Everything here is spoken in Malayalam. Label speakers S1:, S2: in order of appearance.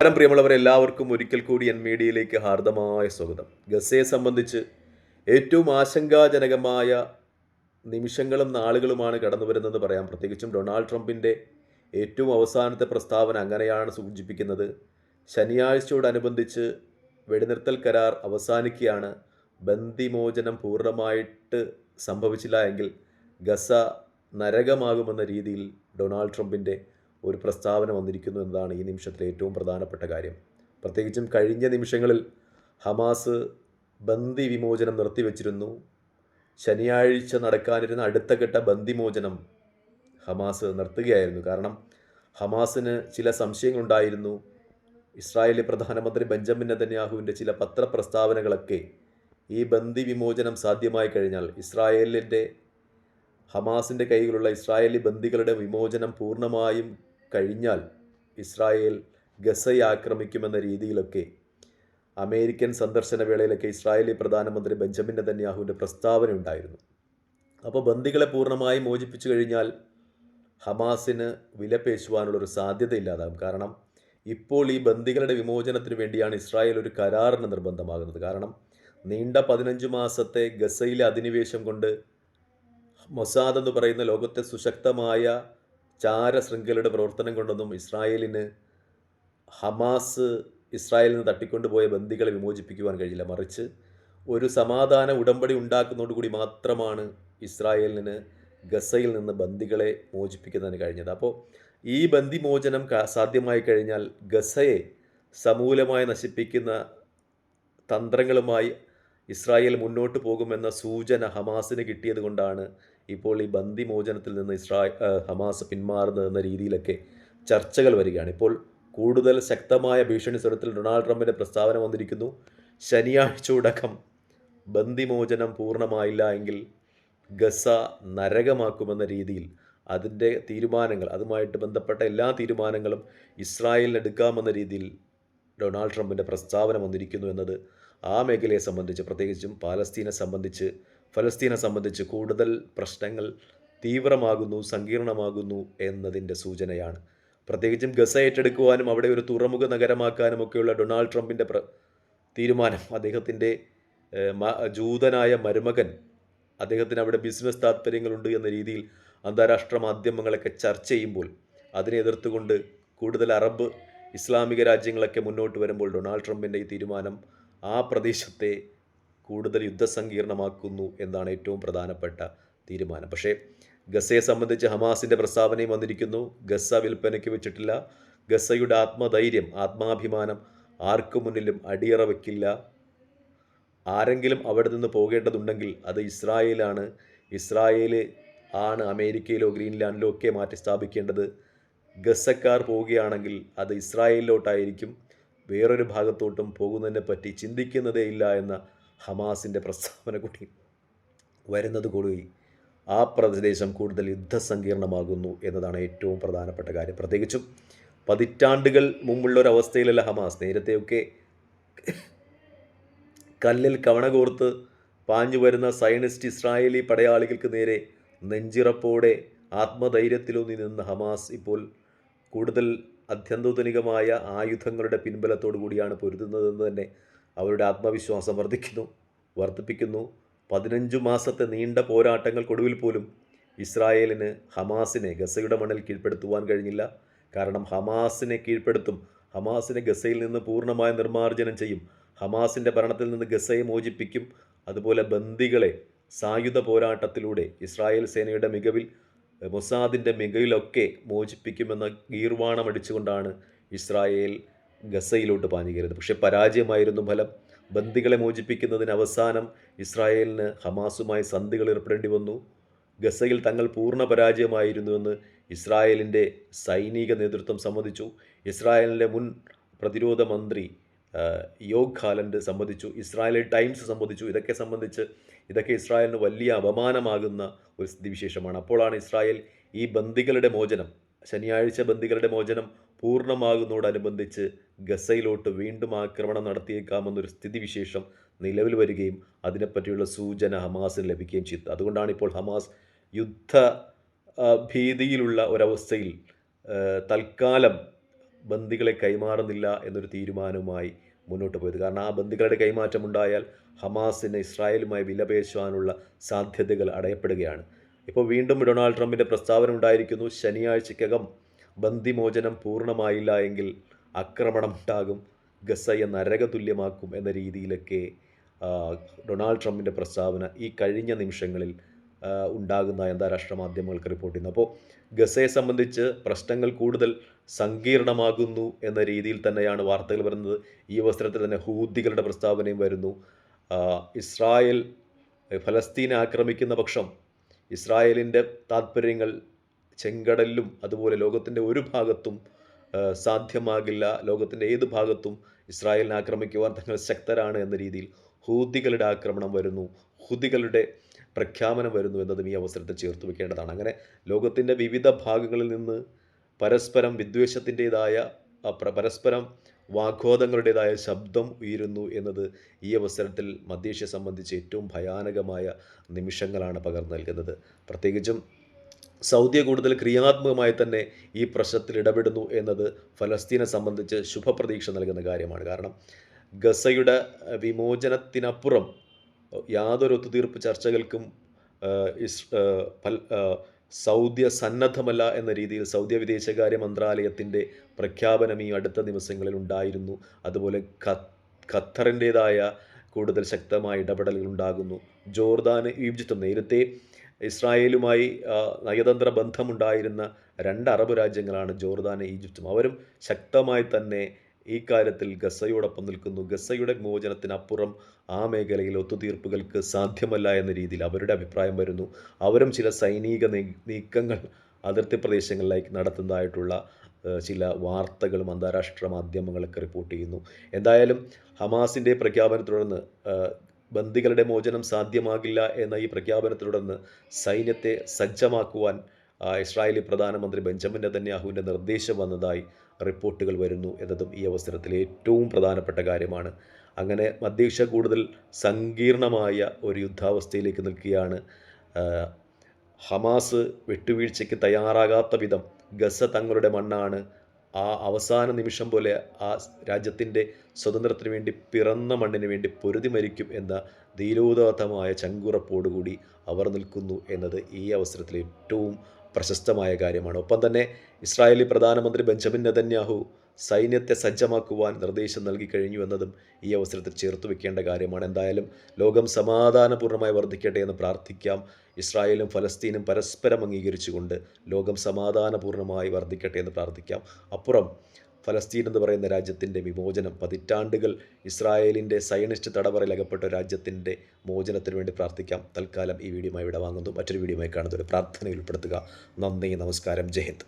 S1: നമസ്കാരം പ്രിയമുള്ളവർ എല്ലാവർക്കും ഒരിക്കൽ കൂടി എൻ മീഡിയയിലേക്ക് ഹാർദമായ സ്വാഗതം. ഗസയെ സംബന്ധിച്ച് ഏറ്റവും ആശങ്കാജനകമായ നിമിഷങ്ങളും നാളുകളുമാണ് കടന്നു വരുന്നതെന്ന് പറയാം. പ്രത്യേകിച്ചും ഡൊണാൾഡ് ട്രംപിന്റെ ഏറ്റവും അവസാനത്തെ പ്രസ്താവന അങ്ങനെയാണ് സൂചിപ്പിക്കുന്നത്. ശനിയാഴ്ചയോടനുബന്ധിച്ച് വെടിനിർത്തൽ കരാർ അവസാനിക്കുകയാണ്. ബന്ദിമോചനം പൂർണമായിട്ട് സംഭവിച്ചില്ല എങ്കിൽ ഗസ നരകമാകുമെന്ന രീതിയിൽ ഡൊണാൾഡ് ട്രംപിന്റെ ഒരു പ്രസ്താവന വന്നിരിക്കുന്നു എന്നതാണ് ഈ നിമിഷത്തിലെ ഏറ്റവും പ്രധാനപ്പെട്ട കാര്യം. പ്രത്യേകിച്ചും കഴിഞ്ഞ നിമിഷങ്ങളിൽ ഹമാസ് ബന്ദി വിമോചനം നിർത്തിവെച്ചിരുന്നു. ശനിയാഴ്ച നടക്കാനിരുന്ന അടുത്ത ഘട്ട ബന്ദിമോചനം ഹമാസ് നിർത്തുകയായിരുന്നു. കാരണം ഹമാസിന് ചില സംശയങ്ങളുണ്ടായിരുന്നു. ഇസ്രായേലി പ്രധാനമന്ത്രി ബെഞ്ചമിൻ നെതന്യാഹുവിന്റെ ചില പത്രപ്രസ്താവനകളൊക്കെ ഈ ബന്ദി വിമോചനം സാധ്യമായി കഴിഞ്ഞാൽ ഇസ്രായേലിന്റെ ഹമാസിന്റെ കൈയിലുള്ള ഇസ്രായേലി ബന്ദികളുടെ വിമോചനം പൂർണമായും കഴിഞ്ഞാൽ ഇസ്രായേൽ ഗസയെ ആക്രമിക്കുമെന്ന രീതിയിലൊക്കെ അമേരിക്കൻ സന്ദർശന വേളയിലൊക്കെ ഇസ്രായേലി പ്രധാനമന്ത്രി ബെഞ്ചമിൻ നെതന്യാഹുവിന്റെ പ്രസ്താവന ഉണ്ടായിരുന്നു. അപ്പോൾ ബന്ദികളെ പൂർണമായും മോചിപ്പിച്ചു കഴിഞ്ഞാൽ ഹമാസിന് വിലപേശുവാനുള്ളൊരു സാധ്യത ഇല്ലാതാകും. കാരണം ഇപ്പോൾ ഈ ബന്ദികളുടെ വിമോചനത്തിന് വേണ്ടിയാണ് ഇസ്രായേൽ ഒരു കരാറിന് നിർബന്ധമാകുന്നത്. കാരണം നീണ്ട പതിനഞ്ച് മാസത്തെ ഗസയിലെ അധിനിവേശം കൊണ്ട് മൊസാദ് എന്ന് പറയുന്ന ലോകത്തെ സുശക്തമായ ചാരശൃംഖലയുടെ പ്രവർത്തനം കൊണ്ടൊന്നും ഇസ്രായേലിന് ഹമാസ് ഇസ്രായേലിൽ നിന്ന് തട്ടിക്കൊണ്ടുപോയ ബന്ദികളെ വിമോചിപ്പിക്കുവാൻ കഴിയില്ല. മറിച്ച് ഒരു സമാധാന ഉടമ്പടി ഉണ്ടാക്കുന്നതോടുകൂടി മാത്രമാണ് ഇസ്രായേലിന് ഗസയിൽ നിന്ന് ബന്ദികളെ മോചിപ്പിക്കുന്നതിന് കഴിഞ്ഞത്. അപ്പോൾ ഈ ബന്ദിമോചനം സാധ്യമായി കഴിഞ്ഞാൽ ഗസയെ സമൂലമായി നശിപ്പിക്കുന്ന തന്ത്രങ്ങളുമായി ഇസ്രായേൽ മുന്നോട്ട് പോകുമെന്ന സൂചന ഹമാസിന് കിട്ടിയത് കൊണ്ടാണ് ഇപ്പോൾ ഈ ബന്ദിമോചനത്തിൽ നിന്ന് ഇസ്രായേൽ ഹമാസ് പിന്മാറുന്നതെന്ന രീതിയിലൊക്കെ ചർച്ചകൾ വരികയാണ്. ഇപ്പോൾ കൂടുതൽ ശക്തമായ ഭീഷണി സ്വരത്തിൽ ഡൊണാൾഡ് ട്രംപിന്റെ പ്രസ്താവന വന്നിരിക്കുന്നു. ശനിയാഴ്ച ഉടക്കം ബന്ദിമോചനം പൂർണമായില്ല എങ്കിൽ ഗസ നരകമാക്കുമെന്ന രീതിയിൽ അതിന്റെ തീരുമാനങ്ങൾ അതുമായിട്ട് ബന്ധപ്പെട്ട എല്ലാ തീരുമാനങ്ങളും ഇസ്രായേലിന് എടുക്കാമെന്ന രീതിയിൽ ഡൊണാൾഡ് ട്രംപിന്റെ പ്രസ്താവന വന്നിരിക്കുന്നു എന്നത് ആ മേഖലയെ സംബന്ധിച്ച് പ്രത്യേകിച്ചും പാലസ്തീനെ സംബന്ധിച്ച് ഫലസ്തീനെ സംബന്ധിച്ച് കൂടുതൽ പ്രശ്നങ്ങൾ തീവ്രമാകുന്നു സങ്കീർണമാകുന്നു എന്നതിന്റെ സൂചനയാണ്. പ്രത്യേകിച്ചും ഗസ ഏറ്റെടുക്കുവാനും അവിടെ ഒരു തുറമുഖ നഗരമാക്കാനും ഒക്കെയുള്ള ഡൊണാൾഡ് ട്രംപിന്റെ പ്ര തീരുമാനം അദ്ദേഹത്തിന്റെ ജൂതനായ മരുമകൻ അദ്ദേഹത്തിന് അവിടെ ബിസിനസ് താല്പര്യങ്ങളുണ്ട് എന്ന രീതിയിൽ അന്താരാഷ്ട്ര മാധ്യമങ്ങളൊക്കെ ചർച്ച ചെയ്യുമ്പോൾ അതിനെ എതിർത്തുകൊണ്ട് കൂടുതൽ അറബ് ഇസ്ലാമിക രാജ്യങ്ങളൊക്കെ മുന്നോട്ട് വരുമ്പോൾ ഡൊണാൾഡ് ട്രംപിന്റെ ഈ തീരുമാനം ആ പ്രദേശത്തെ കൂടുതൽ യുദ്ധസങ്കീർണമാക്കുന്നു എന്നാണ് ഏറ്റവും പ്രധാനപ്പെട്ട തീരുമാനം. പക്ഷേ ഗസയെ സംബന്ധിച്ച് ഹമാസിന്റെ പ്രസ്താവനയും വന്നിരിക്കുന്നു. ഗസ വിൽപ്പനയ്ക്ക് വെച്ചിട്ടില്ല. ഗസയുടെ ആത്മധൈര്യം ആത്മാഭിമാനം ആർക്കു മുന്നിലും അടിയറ വയ്ക്കില്ല ആരെങ്കിലും അവിടെ നിന്ന് പോകേണ്ടതുണ്ടെങ്കിൽ അത് ഇസ്രായേലാണ്. ഇസ്രായേൽ ആണ് അമേരിക്കയിലോ ഗ്രീൻലാൻഡിലോ ഒക്കെ മാറ്റി സ്ഥാപിക്കേണ്ടത്. ഗസക്കാർ പോവുകയാണെങ്കിൽ അത് ഇസ്രായേലിലോട്ടായിരിക്കും. വേറൊരു ഭാഗത്തോട്ടും പോകുന്നതിനെ പറ്റി ചിന്തിക്കുന്നതേ ഇല്ല എന്ന ഹമാസിന്റെ പ്രസ്താവന കൂടി വരുന്നത് കൂടി ആ പ്രദേശം കൂടുതൽ യുദ്ധസങ്കീർണമാകുന്നു എന്നതാണ് ഏറ്റവും പ്രധാനപ്പെട്ട കാര്യം. പ്രത്യേകിച്ചും പതിറ്റാണ്ടുകൾ മുമ്പുള്ള ഒരു അവസ്ഥയിലല്ല ഹമാസ്. നേരത്തെയൊക്കെ കല്ലിൽ കവണ കോർത്ത് പാഞ്ഞു വരുന്ന സയനിസ്റ്റ് ഇസ്രായേലി പടയാളികൾക്ക് നേരെ നെഞ്ചിറപ്പോടെ ആത്മധൈര്യത്തിലൂന്നി നിന്ന ഹമാസ് ഇപ്പോൾ കൂടുതൽ അത്യന്താധുനികമായ ആയുധങ്ങളുടെ പിൻബലത്തോടു കൂടിയാണ് പൊരുതുന്നതെന്ന് തന്നെ അവരുടെ ആത്മവിശ്വാസം വർദ്ധിക്കുന്നു വർദ്ധിപ്പിക്കുന്നു. പതിനഞ്ചു മാസത്തെ നീണ്ട പോരാട്ടങ്ങൾക്കൊടുവിൽ പോലും ഇസ്രായേലിന് ഹമാസിനെ ഗസയുടെ മണ്ണിൽ കീഴ്പ്പെടുത്തുവാൻ കഴിഞ്ഞില്ല. കാരണം ഹമാസിനെ കീഴ്പ്പെടുത്തും ഹമാസിനെ ഗസയിൽ നിന്ന് പൂർണമായ നിർമ്മാർജനം ചെയ്യും. ഹമാസിന്റെ ഭരണത്തിൽ നിന്ന് ഗസയെ മോചിപ്പിക്കും. അതുപോലെ ബന്ദികളെ സായുധ പോരാട്ടത്തിലൂടെ ഇസ്രായേൽ സേനയുടെ മികവിൽ മൊസാദിന്റെ മികവിലൊക്കെ മോചിപ്പിക്കുമെന്ന ഗീർവാണമടിച്ചുകൊണ്ടാണ് ഇസ്രായേൽ ഗസയിലോട്ട് പാഞ്ഞു കയറിയത് പക്ഷേ പരാജയമായിരുന്നു ഫലം. ബന്ദികളെ മോചിപ്പിക്കുന്നതിന് അവസാനം ഇസ്രായേലിന് ഹമാസുമായി സന്ധികൾ ഏർപ്പെടേണ്ടി വന്നു. ഗസയിൽ തങ്ങൾ പൂർണ പരാജയമായിരുന്നുവെന്ന് ഇസ്രായേലിന്റെ സൈനിക നേതൃത്വം സമ്മതിച്ചു. ഇസ്രായേലിന്റെ മുൻ പ്രതിരോധ മന്ത്രി യോഗ് ഖാലൻഡ് സംബന്ധിച്ചു ഇസ്രായേലി ടൈംസ് സംബന്ധിച്ചു ഇതൊക്കെ സംബന്ധിച്ച് ഇതൊക്കെ ഇസ്രായേലിന് വലിയ അപമാനമാകുന്ന ഒരു സ്ഥിതിവിശേഷമാണ്. അപ്പോഴാണ് ഇസ്രായേൽ ഈ ബന്ദികളുടെ മോചനം ശനിയാഴ്ച ബന്ദികളുടെ മോചനം പൂർണമാകുന്നതോടനുബന്ധിച്ച് ഗസയിലോട്ട് വീണ്ടും ആക്രമണം നടത്തിയേക്കാമെന്നൊരു സ്ഥിതിവിശേഷം നിലവിൽ വരികയും അതിനെപ്പറ്റിയുള്ള സൂചന ഹമാസിന് ലഭിക്കുകയും ചെയ്തു. അതുകൊണ്ടാണ് ഇപ്പോൾ ഹമാസ് യുദ്ധ ഭീതിയിലുള്ള ഒരവസ്ഥയിൽ തൽക്കാലം ബന്ദികളെ കൈമാറുന്നില്ല എന്നൊരു തീരുമാനവുമായി മുന്നോട്ട് പോയത്. കാരണം ആ ബന്ദികളുടെ കൈമാറ്റം ഉണ്ടായാൽ ഹമാസിന് ഇസ്രായേലുമായി വിലപേശുവാനുള്ള സാധ്യതകൾ അടയപ്പെടുകയാണ്. ഇപ്പോൾ വീണ്ടും ഡൊണാൾഡ് ട്രംപിന്റെ പ്രസ്താവന ഉണ്ടായിരിക്കുന്നു. ശനിയാഴ്ചക്കകം ബന്ദിമോചനം പൂർണമായില്ല എങ്കിൽ ആക്രമണം ഉണ്ടാകും ഗസയെ നരകതുല്യമാക്കും എന്ന രീതിയിലൊക്കെ ഡൊണാൾഡ് ട്രംപിന്റെ പ്രസ്താവന ഈ കഴിഞ്ഞ നിമിഷങ്ങളിൽ ഉണ്ടാകുന്ന അന്താരാഷ്ട്ര മാധ്യമങ്ങൾക്ക് റിപ്പോർട്ട് ചെയ്യുന്നു. അപ്പോൾ ഗസയെ സംബന്ധിച്ച് പ്രശ്നങ്ങൾ കൂടുതൽ സങ്കീർണമാകുന്നു എന്ന രീതിയിൽ തന്നെയാണ് വാർത്തകൾ വരുന്നത്. ഈ അവസരത്തിൽ തന്നെ ഹൂദികളുടെ പ്രസ്താവനയും വരുന്നു. ഇസ്രായേൽ ഫലസ്തീനെ ആക്രമിക്കുന്ന പക്ഷം ഇസ്രായേലിന്റെ താല്പര്യങ്ങൾ ചെങ്കടലിലും അതുപോലെ ലോകത്തിന്റെ ഒരു ഭാഗത്തും സാധ്യമാകില്ല. ലോകത്തിന്റെ ഏത് ഭാഗത്തും ഇസ്രായേലിനെ ആക്രമിക്കുവാൻ തങ്ങൾ ശക്തരാണ് എന്ന രീതിയിൽ ഹൂദികളുടെ ആക്രമണം വരുന്നു. ഹുദികളുടെ പ്രഖ്യാപനം വരുന്നു എന്നതും ഈ അവസരത്തിൽ ചേർത്ത് വെക്കേണ്ടതാണ്. അങ്ങനെ ലോകത്തിന്റെ വിവിധ ഭാഗങ്ങളിൽ നിന്ന് പരസ്പരം വിദ്വേഷത്തിന്റെതായ പരസ്പരം വാഗ്വാദങ്ങളുടേതായ ശബ്ദം ഉയരുന്നു എന്നത് ഈ അവസരത്തിൽ മധ്യേഷ്യ സംബന്ധിച്ച് ഏറ്റവും ഭയാനകമായ നിമിഷങ്ങളാണ് പകർന്നു നൽകുന്നത്. പ്രത്യേകിച്ചും സൗദിയെ കൂടുതൽ ക്രിയാത്മകമായി തന്നെ ഈ പ്രശ്നത്തിൽ ഇടപെടുന്നു എന്നത് ഫലസ്തീനെ സംബന്ധിച്ച് ശുഭപ്രതീക്ഷ നൽകുന്ന കാര്യമാണ്. കാരണം ഗസയുടെ വിമോചനത്തിനപ്പുറം യാതൊരു ഒത്തുതീർപ്പ് ചർച്ചകൾക്കും സൗദ്യ സന്നദ്ധമല്ല എന്ന രീതിയിൽ സൗദ്യ വിദേശകാര്യ മന്ത്രാലയത്തിന്റെ പ്രഖ്യാപനം ഈ അടുത്ത ദിവസങ്ങളിൽ ഉണ്ടായിരുന്നു. അതുപോലെ ഖത്തറിന്റേതായ കൂടുതൽ ശക്തമായ ഇടപെടലുകൾ ഉണ്ടാകുന്നു. ജോർദാന് ഈജിപ്തും നേരത്തെ ഇസ്രായേലുമായി നയതന്ത്ര ബന്ധമുണ്ടായിരുന്ന രണ്ട് അറബ് രാജ്യങ്ങളാണ് ജോർദാനും ഈജിപ്തും. അവരും ശക്തമായി തന്നെ ഈ കാര്യത്തിൽ ഗസയോടൊപ്പം നിൽക്കുന്നു. ഗസയുടെ മോചനത്തിനപ്പുറം ആ മേഖലയിൽ ഒത്തുതീർപ്പുകൾക്ക് സാധ്യമല്ല എന്ന രീതിയിൽ അവരുടെ അഭിപ്രായം വരുന്നു. അവരും ചില സൈനിക നീക്കങ്ങൾ അതിർത്തി പ്രദേശങ്ങളിലേക്ക് നടത്തുന്നതായിട്ടുള്ള ചില വാർത്തകളും അന്താരാഷ്ട്ര മാധ്യമങ്ങളൊക്കെ റിപ്പോർട്ട് ചെയ്യുന്നു. എന്തായാലും ഹമാസിന്റെ പ്രഖ്യാപനത്തെ തുടർന്ന് ഏഹ്, ബന്ദികളുടെ മോചനം സാധ്യമാകില്ല എന്ന ഈ പ്രഖ്യാപനത്തിലുടന്ന് സൈന്യത്തെ സജ്ജമാക്കുവാൻ ഇസ്രായേലി പ്രധാനമന്ത്രി ബെഞ്ചമിൻ നെതന്യാഹുവിന്റെ നിർദ്ദേശം വന്നതായി റിപ്പോർട്ടുകൾ വരുന്നു എന്നതും ഈ അവസരത്തിൽ ഏറ്റവും പ്രധാനപ്പെട്ട കാര്യമാണ്. അങ്ങനെ മധ്യേഷ്യ കൂടുതൽ സങ്കീർണമായ ഒരു യുദ്ധാവസ്ഥയിലേക്ക് നിൽക്കുകയാണ്. ഹമാസ് വിട്ടുവീഴ്ചയ്ക്ക് തയ്യാറാകാത്ത വിധം ഗസ തങ്ങളുടെ മണ്ണാണ് ആ അവസാന നിമിഷം പോലെ ആ രാജ്യത്തിന്റെ സ്വതന്ത്രത്തിന് വേണ്ടി പിറന്ന മണ്ണിന് വേണ്ടി പൊരുതി മരിക്കും എന്ന ധീരോദാത്തമായ ചങ്കുറപ്പോടുകൂടി അവർ നിൽക്കുന്നു എന്നത് ഈ അവസരത്തിൽ ഏറ്റവും പ്രശസ്തമായ കാര്യമാണ്. ഒപ്പം തന്നെ ഇസ്രായേലി പ്രധാനമന്ത്രി ബെഞ്ചമിൻ നെതന്യാഹു സൈന്യത്തെ സജ്ജമാക്കുവാൻ നിർദ്ദേശം നൽകി കഴിഞ്ഞു എന്നതും ഈ അവസരത്തിൽ ചേർത്ത് വെക്കേണ്ട കാര്യമാണ്. എന്തായാലും ലോകം സമാധാനപൂർണമായി വർദ്ധിക്കട്ടെ എന്ന് പ്രാർത്ഥിക്കാം. ഇസ്രായേലും ഫലസ്തീനും പരസ്പരം അംഗീകരിച്ചുകൊണ്ട് ലോകം സമാധാനപൂർണമായി വർദ്ധിക്കട്ടെ എന്ന് പ്രാർത്ഥിക്കാം. അപ്പുറം ഫലസ്തീൻ എന്ന് പറയുന്ന രാജ്യത്തിന്റെ വിമോചനം പതിറ്റാണ്ടുകൾ ഇസ്രായേലിന്റെ സയനിസ്റ്റ് തടവറയിൽ അകപ്പെട്ട രാജ്യത്തിന്റെ മോചനത്തിന് വേണ്ടി പ്രാർത്ഥിക്കാം. തൽക്കാലം ഈ വീഡിയോമായി വിടവാങ്ങുന്നു മറ്റൊരു വീഡിയോമായി കാണുന്നത് ഒരു പ്രാർത്ഥനയിൽ ഉൾപ്പെടുത്തുക. നന്ദി നമസ്കാരം. ജയ്